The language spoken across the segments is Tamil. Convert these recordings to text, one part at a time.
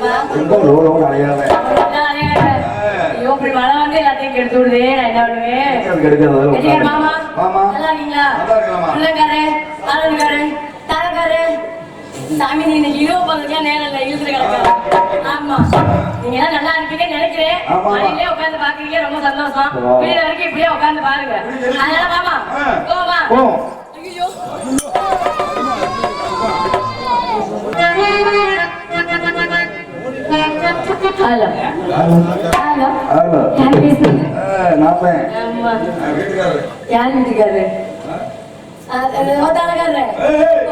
ரொம்ப வந்து எல்லாத்தையும் கெடுத்து மாமா? நல்லா இருக்கீங்களா? சாமி நீ இன்னைக்கு இரவு நேரம் இல்ல இழுத்துட்டு ஆமா. நீங்க எல்லாம் நல்லா இருப்பீங்க நினைக்கிறேன். உட்காந்து பாக்குறீங்க ரொம்ப சந்தோஷம். இப்படியே உட்காந்து பாருங்க. அதனால மாமா போமா ஹலோ ஹலோ ஹலோ. யார் பேசுறது ஆ, நான் தான். ஆமா ஆ, வீட்டுக்காரரு. யார் வீட்டுக்காரு தலக்காரு ஏய்,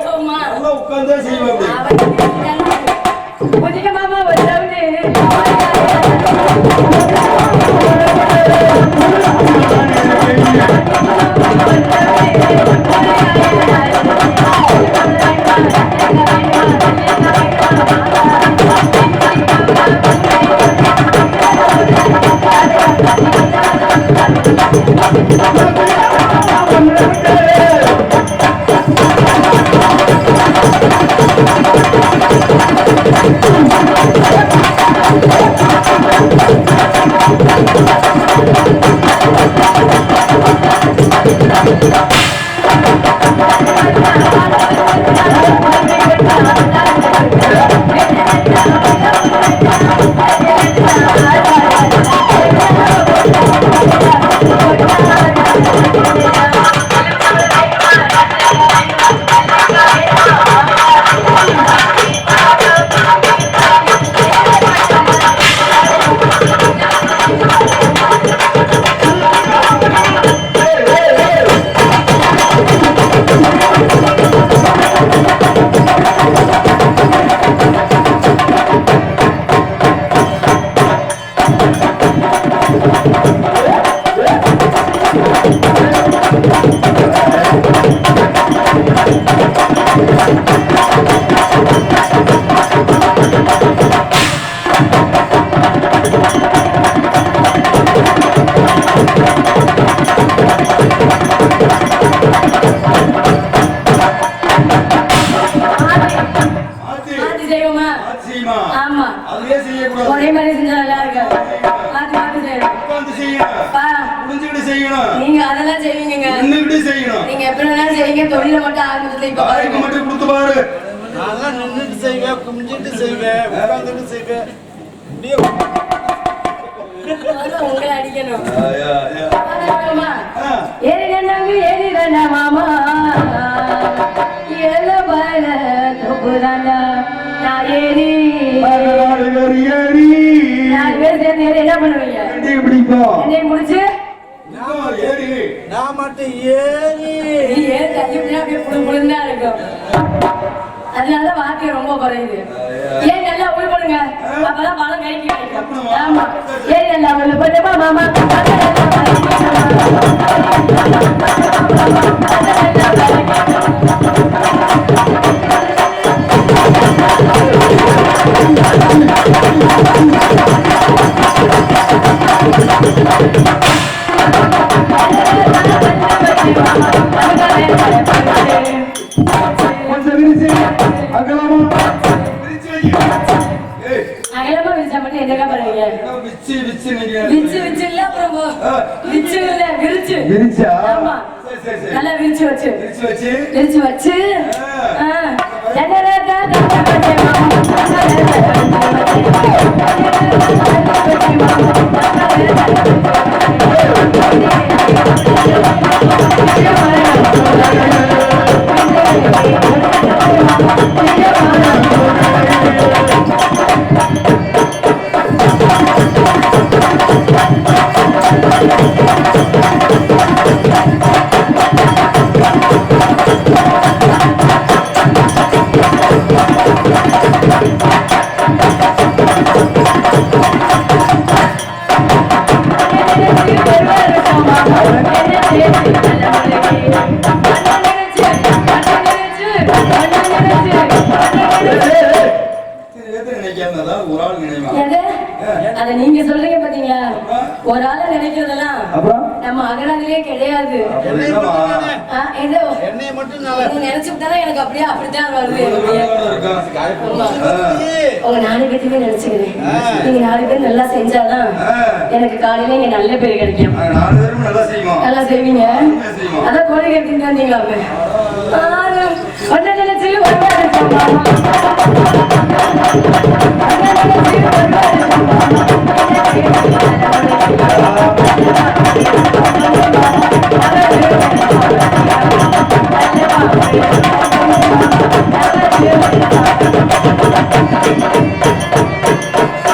தொழில மட்டும் இப்ப தாய்க்கு மட்டும் கொடுத்து பாரு. அதெல்லாம் நின்றுட்டு செய்வேன் குமிஞ்சிட்டு செய்வேன் உட்காந்துட்டு முதல்ல உங்களை அடிக்கணும். ஏறி கண்டாங்க ஏறி மாமா. பல நான் ஏறி. என்ன பண்ணுவீங்க? முடிச்சு ஏறி. நான் மட்டும் ஏறி. நீ ஏன் தள்ளி விட்டா அப்படியே புழு புழுன்னு தான் இருக்கும். அதனால வாக்கியம் ரொம்ப குறையுது. ஏன் நல்லா உள்ள பண்ணுங்க அப்பதான் பணம் கைக்கு கிடைக்கும் ஆமா. ஏன் நல்லா உள்ள பண்ணுமா மாமா. கொஞ்சம் 렌즈 마트. 렌즈 마트. என்னைய மட்டும் நல்லா நீ நினைச்சுட்டாதான் எனக்கு அப்படியே அப்படித்தான் வருது. உங்க நாலு பேர்த்தையுமே நினைச்சுக்கிறேன். நீங்க நாலு பேர் நல்லா செஞ்சாதான். எனக்கு காலையில இங்க நல்ல பேர் கிடைக்கும். பேரும் நல்லா செய்வீங்க. அதான் கோழி கட்டிட்டு வந்தீங்களா ஒன்ன நினைச்சு. ஒன்ன நினைச்சு வருவாரு இழுத்து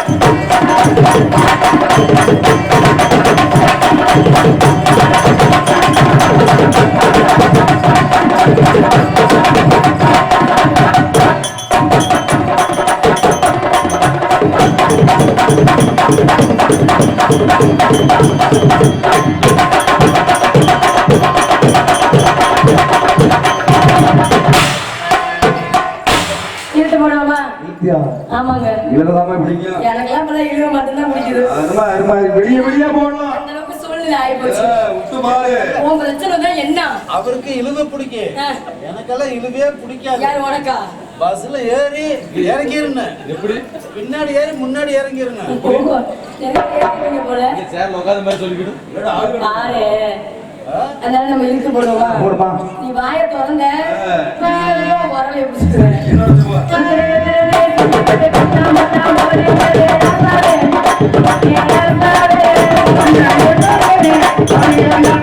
ஆமாங்க. இலவசமா பிடிக்கும் எனக்கெல்லாம் இப்பதான் இழுவ மட்டும்தான் பிடிக்குது. அதுமா அதுமா வெளிய வெளிய போடலாம் அந்த அளவுக்கு சூழ்நிலை ஆயிப்போச்சு. ஆ, விட்டு பாரு உன் பிரச்சனை தான் என்ன? அவருக்கு இழுவை பிடிக்கும். எனக்கெல்லாம் இழுவே பிடிக்காது. யார் உனக்கா? பஸ்ல ஏறி இறங்கிருங்க எப்படி? பின்னாடி ஏறி முன்னாடி இறங்கிருங்க எனக்கு போல? சேர்ல உட்காந்த மாதிரி சொல்லிக்கிட்டு பாரு. அதனால நம்ம இழுத்து போடுவோமா? போடுமா. நீ வாயை திறந்த உரலை பிடிச்சிருவேன் என்னோட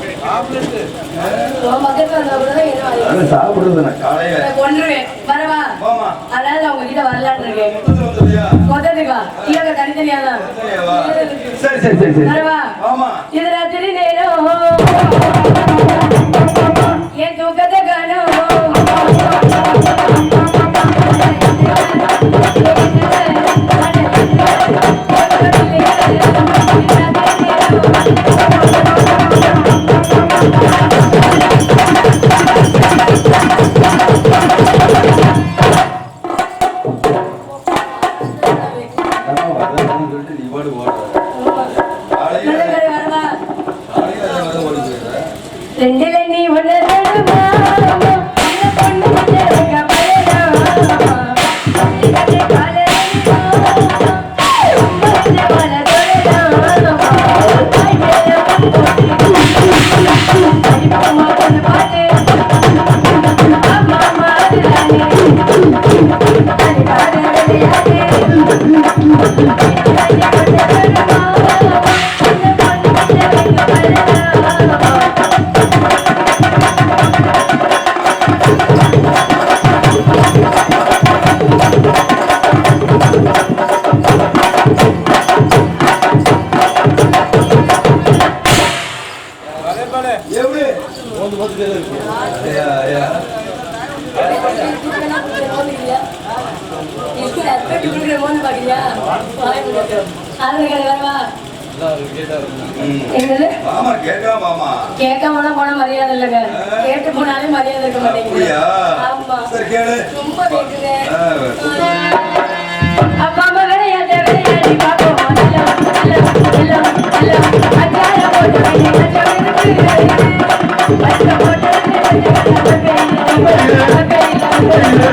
சாப்பிடுறது. காலையில. கொன்றுவேன். வரவா? அதனால உங்ககிட்ட வரலான்னு இருக்கேன்? மொத்தத்துக்கா கீழே தனித்தனியா தான்? சரி சரி சரி வரவா? ஆமா போனாலே மரியாதை இருக்க மாட்டேங்குது.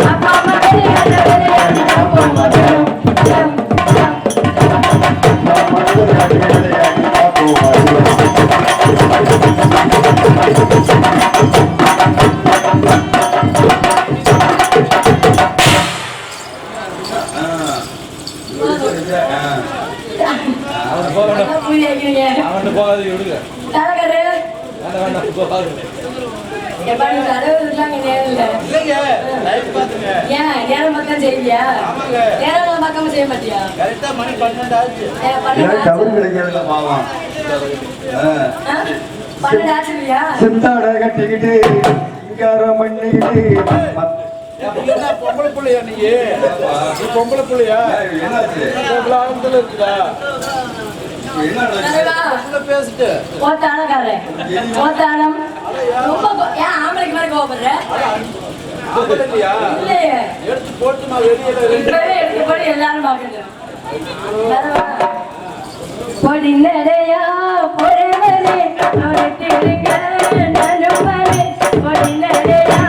அப்பா அம்மா செய்ய மாட்டியா? கரெக்டா மணி 12 ஆச்சு. ஏன் டவர் கிடைக்கல பேசிட்டு. எடுத்து போட்டுமா வெளியில எடுத்து போட்டு எல்லாரும் பாக்கணும் பொடிநடையா பொறைவரே அவனுக்கு இருக்க நடுவரே பொடிநடையா